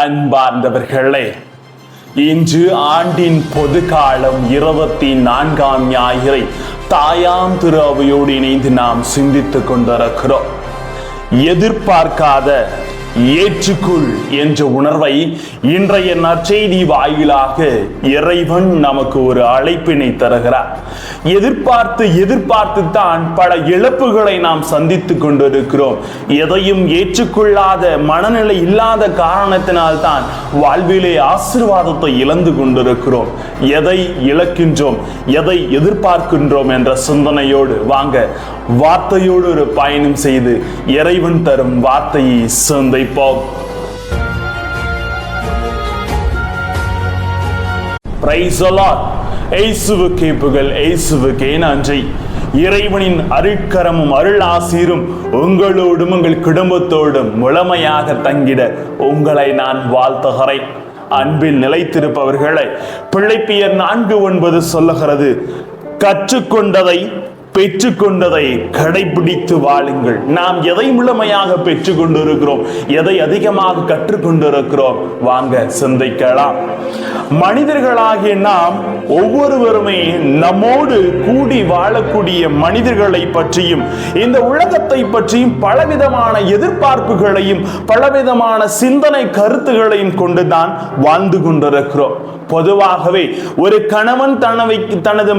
அன்பார்ந்தவர்களே இன்று ஆண்டின் பொது காலம் இருபத்தி நான்காம் ஞாயிறை தாயாம் திரு அவையோடு இணைந்து நாம் சிந்தித்துக் கொண்டிருக்கிறோம். எதிர்பார்க்காத ஏற்றுக்குள் என்ற உணர்வை இன்றைய நற்செய்தி வாயிலாக இறைவன் நமக்கு ஒரு அழைப்பினை தருகிறார். எதிர்பார்த்து எதிர்பார்த்து தான் பல இழப்புகளை நாம் சந்தித்துக் கொண்டிருக்கிறோம். எதையும் ஏற்றுக்கொள்ளாத மனநிலை இல்லாத காரணத்தினால் தான் வாழ்விலே ஆசீர்வாதத்தை இழந்து கொண்டிருக்கிறோம். எதை இழக்கின்றோம் எதை எதிர்பார்க்கின்றோம் என்ற சிந்தனையோடு வாங்க வார்த்தையோடு ஒரு பயணம் செய்து இறைவன் தரும் வார்த்தையை சிந்திப்போம். Praise புகழ் நன்றி. இறைவனின் அருட்கரமும் அருள் ஆசீரும் உங்களோடும் உங்கள் குடும்பத்தோடும் முழமையாக தங்கிட உங்களை நான் வாழ்த்துகிறேன். அன்பில் நிலைத்திருப்பவர்களை பிள்ளைப்பியர் நான்கு ஒன்பது சொல்லுகிறது கற்றுக்கொண்டதை பெற்றுக்கொண்டதை கடைபிடித்து வாழுங்கள். நாம் எதை முழுமையாக பெற்றுக் கொண்டிருக்கிறோம் எதை அதிகமாக கற்றுக்கொண்டிருக்கிறோம்? வாங்க சிந்திக்கலாம். மனிதர்களாகிய நாம் ஒவ்வொருவருமே நம்மோடு கூடி வாழக்கூடிய மனிதர்களை பற்றியும் இந்த உலகத்தை பற்றியும் பலவிதமான எதிர்பார்ப்புகளையும் பலவிதமான சிந்தனை கருத்துகளையும் கொண்டுதான் வாழ்ந்து கொண்டிருக்கிறோம். பொதுவாகவே ஒரு கணவன் தனவை தனது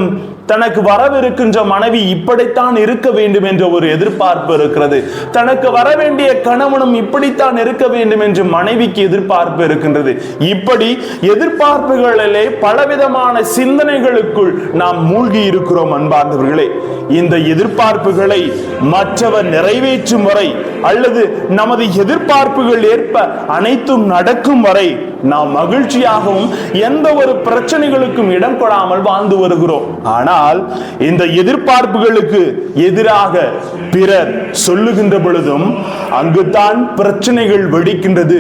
தனக்கு வரவிருக்கின்ற மனைவி இப்படித்தான் இருக்க வேண்டும் என்ற ஒரு எதிர்பார்ப்பு இருக்கிறது. தனக்கு வர வேண்டிய கணவனும் இப்படித்தான் இருக்க வேண்டும் என்று மனைவிக்கு எதிர்பார்ப்பு இருக்கின்றது. இப்படி எதிர்பார்ப்புகளிலே பலவிதமான சிந்தனைகளுக்குள் நாம் மூழ்கி இருக்கிறோம் அன்பார்ந்தவர்களே. இந்த எதிர்பார்ப்புகளை மற்றவர் நிறைவேற்றும் வரை அல்லது நமது எதிர்பார்ப்புகள் ஏற்ப அனைத்தும் நடக்கும் வரை நாம் மகிழ்ச்சியாகவும் எந்த ஒரு பிரச்சனைகளுக்கும் இடம் கொடாமல் வாழ்ந்து வருகிறோம். ஆனால் இந்த எதிர்பார்ப்புகளுக்கு எதிராக பிறர் சொல்லுகின்ற பொழுதும் அங்குதான் பிரச்சனைகள் வெடிக்கின்றது.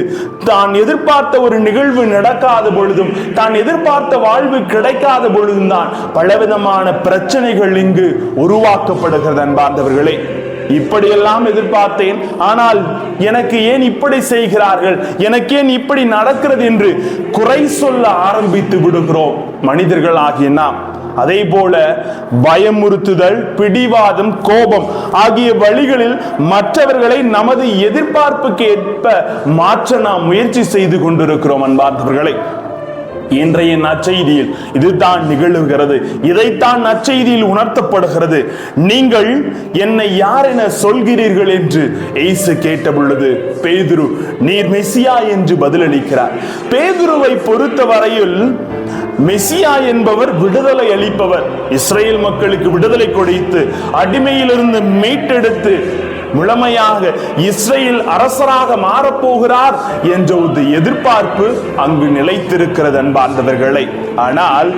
தான் எதிர்பார்த்த ஒரு நிகழ்வு நடக்காத பொழுதும் தான் எதிர்பார்த்த வாழ்வு கிடைக்காத பொழுதும் தான் பலவிதமான பிரச்சனைகள் இங்கு உருவாக்கப்படுகிறது அன்பார்ந்தவர்களே. இப்படியெல்லாம் எதிர்பார்த்தேன். ஆனால் எனக்கு ஏன் இப்படி செய்கிறார்கள்? எனக்கு ஏன் இப்படி நடக்கிறது என்று குறை சொல்ல ஆரம்பித்து விடுகிறோம். மனிதர்கள் ஆகிய நாம். அதே போல பயமுறுத்துதல் பிடிவாதம் கோபம் ஆகிய வழிகளில் மற்றவர்களை நமது எதிர்பார்ப்புக்கு ஏற்ப மாற்ற நாம் முயற்சி செய்து கொண்டிருக்கிறோம் அன்பார்ந்தவர்களை. இன்றைய நற்செய்தியில் இதுதான் நிகழுகிறது. இதைத்தான் நற்செய்தியில் உணர்த்தப்படுகிறது. நீங்கள் என்னை யார் என சொல்கிறீர்கள் என்று எய்சு கேட்ட பொழுது பேதுரு நீர் மெசியா என்று பதிலளிக்கிறார். பேதுருவை பொறுத்தவரையில் மெசியா என்பவர் விடுதலை அளிப்பவர். இஸ்ரேல் மக்களுக்கு விடுதலை கொடுத்து அடிமையிலிருந்து மீட்டெடுத்து முழுமையாக இஸ்ரேல் அரசராக மாறப்போகிறார் என்ற ஒரு எதிர்பார்ப்பு அங்கு நிலைத்திருக்கிறது அன்பார்ந்தவர்களை. ஆனால்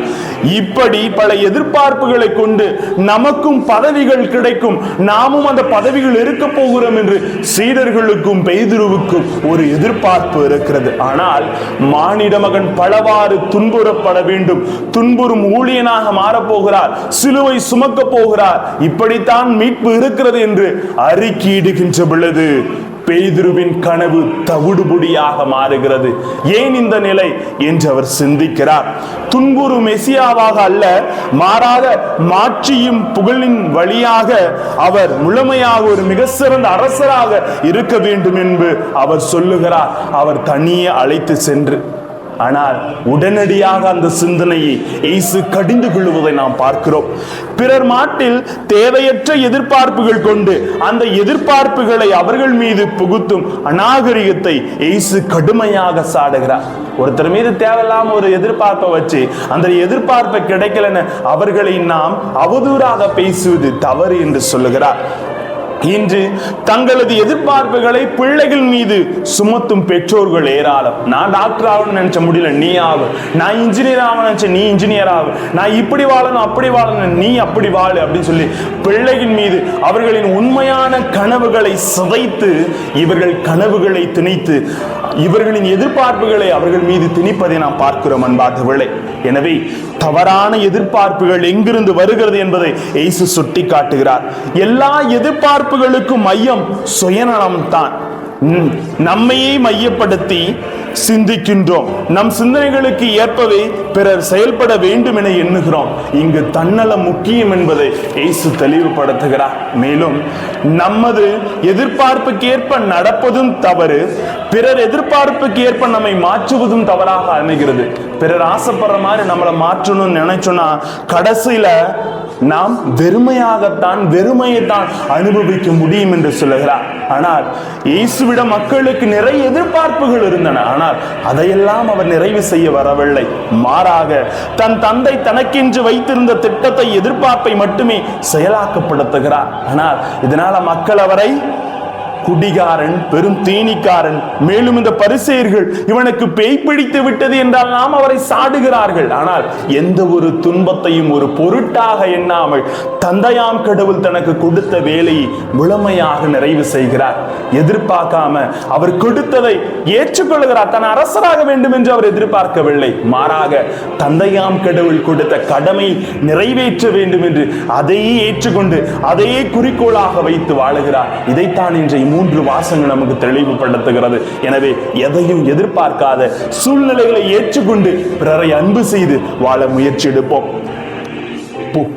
இப்படி பல எதிர்பார்ப்புகளை கொண்டு நமக்கும் பதவிகள் கிடைக்கும். நாமும் அந்த பதவிகள் இருக்க போகிறோம் என்று சீடர்களுக்கும் பெய்துருவுக்கும் ஒரு எதிர்பார்ப்பு இருக்கிறது. ஆனால் மானிட மகன் பலவாறு துன்புறப்பட வேண்டும். துன்புறும் ஊழியனாக மாறப்போகிறார் சிலுவை சுமக்க போகிறார். இப்படித்தான் மீட்பு இருக்கிறது என்று அறிக்கை அறிக்கையிடுகின்ற பொழுது பேதுருவின் கனவு தவிடுபொடியாக மாறுகிறது. ஏன் இந்த நிலை என்று அவர் சிந்திக்கிறார். துன்புறு மெசியாவாக அல்ல மாறாத மாட்சியும் புகழின் வழியாக அவர் முழுமையாக ஒரு மிக சிறந்த அரசராக இருக்க வேண்டும் என்று அவர் சொல்லுகிறார். அவர் தனியே அழைத்து சென்று ஆனால் உடனடியாக அந்த சிந்தனையை இயேசு கடிந்து கொள்வதை நாம் பார்க்கிறோம். பிறர் மாட்டில் தேவையற்ற எதிர்பார்ப்புகள் கொண்டு அந்த எதிர்பார்ப்புகளை அவர்கள் மீது புகுத்தும் அநாகரிகத்தை இயேசு கடுமையாக சாடுகிறார். ஒருத்தர் மீது தேவையில்லாம ஒரு எதிர்பார்ப்பை வச்சு அந்த எதிர்பார்ப்பை கிடைக்கலன்னு அவர்களை நாம் அவதூறாக பேசுவது தவறு என்று சொல்லுகிறார். இன்று தங்களது எதிர்பார்ப்புகளை பிள்ளைகள் மீது சுமத்தும் பெற்றோர்கள் ஏராளம். நான் டாக்டர் ஆகணும்னு நினைச்ச முடியல நீ ஆகும் நான் இன்ஜினியர் ஆகணும்னு நினைச்ச நீ இன்ஜினியர் ஆகும் நான் இப்படி வாழணும் அப்படி வாழணும் நீ அப்படி வாழு அப்படின்னு சொல்லி பிள்ளைகள் மீது அவர்களின் உண்மையான கனவுகளை சிதைத்து இவர்கள் கனவுகளை திணித்து இவர்களின் எதிர்பார்ப்புகளை அவர்கள் மீது திணிப்பதை நாம் பார்க்கிறோம் அன்பார்ந்தவர்களே எனவே தவறான எதிர்பார்ப்புகள் எங்கிருந்து வருகிறது என்பதை இயேசு சுட்டி காட்டுகிறார் எல்லா எதிர்பார்ப்புகளுக்கும் மையம் சுயநலம் தான் நம்மையே மையப்படுத்தி சிந்திக்கின்றோம். நம் சிந்தனைகளுக்கு ஏற்பவே பிறர் செயல்பட வேண்டும் என எண்ணுகிறோம். இங்கு தன்னலம் முக்கியம் என்பதை இயேசு தெளிவுபடுத்துகிறார். மேலும் நமது எதிர்பார்ப்புக்கு ஏற்ப நடப்பதும் தவறு பிறர் எதிர்பார்ப்புக்கு ஏற்ப நம்மை மாற்றுவதும் தவறாக அமைகிறது. பிறர் ஆசைப்படுற மாதிரி நம்மளை மாற்றணும்னு நினைச்சோன்னா கடைசியில நாம் வெறுமையாகத்தான் வெறுமையைத்தான் அனுபவிக்க முடியும் என்று சொல்லுகிறார். ஆனால் இயேசுவிட மக்களுக்கு நிறைய எதிர்பார்ப்புகள் இருந்தன. ஆனால் அதையெல்லாம் அவர் நிறைவு செய்ய வரவில்லை. மாறாக தன் தந்தை தனக்கென்று வைத்திருந்த திட்டத்தை எதிர்பார்ப்பை மட்டுமே செயலாக்கப்படுத்துகிறார். ஆனால் இதனால மக்கள் அவரை குடிகாரன் பெரும் தீனிக்காரன் மேலும் இந்த பரிசெயர்கள் இவனுக்கு பேய் பிடித்து விட்டது என்றால் நாம் அவரை சாடுகிறார்கள். ஆனால் எந்த ஒரு துன்பத்தையும் ஒரு பொருட்டாக எண்ணாமல் தந்தையாம் கடவுள் தனக்கு கொடுத்த வேலையை முழுமையாக நிறைவு செய்கிறார். எதிர்பார்க்காம அவர் கொடுத்ததை ஏற்றுக்கொள்கிறார். தன் அரசராக வேண்டும் என்று அவர் எதிர்பார்க்கவில்லை. மாறாக தந்தையாம் கடவுள் கொடுத்த கடமை நிறைவேற்ற வேண்டும் என்று அதையே ஏற்றுக்கொண்டு அதையே குறிக்கோளாக வைத்து வாழுகிறார். இதைத்தான் இன்றைய மூன்று வாசங்கள் நமக்கு தெளிவுபடுத்துகிறது. எனவே எதையும் எதிர்பார்க்காத சூழ்நிலைகளை ஏற்றுக்கொண்டு பிறரை அன்பு செய்து வாழ முயற்சி எடுப்போம்.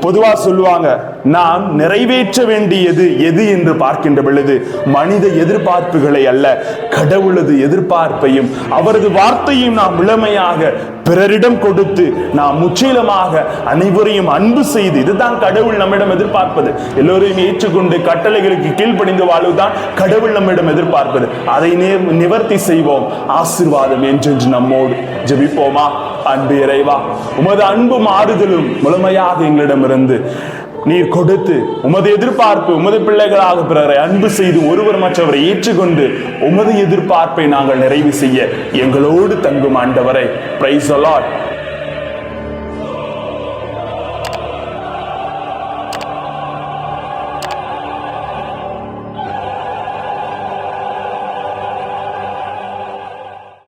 பொதுவா சொல்லுவாங்க நாம் நிறைவேற்ற வேண்டியது எது என்று பார்க்கின்ற பொழுது மனித எதிர்பார்ப்புகளை அல்ல கடவுளது எதிர்பார்ப்பையும் அவரது வார்த்தையும் நாம் இளமையாக பிறரிடம் கொடுத்து நாம் முற்றிலுமாக அனைவரையும் அன்பு செய்து இதுதான் கடவுள் நம்மிடம் எதிர்பார்ப்பது. எல்லோரையும் ஏற்றுக்கொண்டு கட்டளைகளுக்கு கீழ்ப்படிந்து வாழ்வுதான் கடவுள் நம்மிடம் எதிர்பார்ப்பது. அதை நே- நிவர்த்தி செய்வோம். ஆசீர்வாதம் என்றென்று நம்மோடு ஜெபிப்போமா? அன்பு இறைவா உமது அன்பும் ஆறுதலும் முழுமையாக எங்களிடமிருந்து நீர் கொடுத்து உமது எதிர்பார்ப்பு உமது பிள்ளைகளாக பிறரை அன்பு செய்து ஒருவர் மற்றவரை ஏற்றுக்கொண்டு உமது எதிர்பார்ப்பை நாங்கள் நிறைவு செய்ய எங்களோடு தங்கும் ஆண்டவரை. Price allot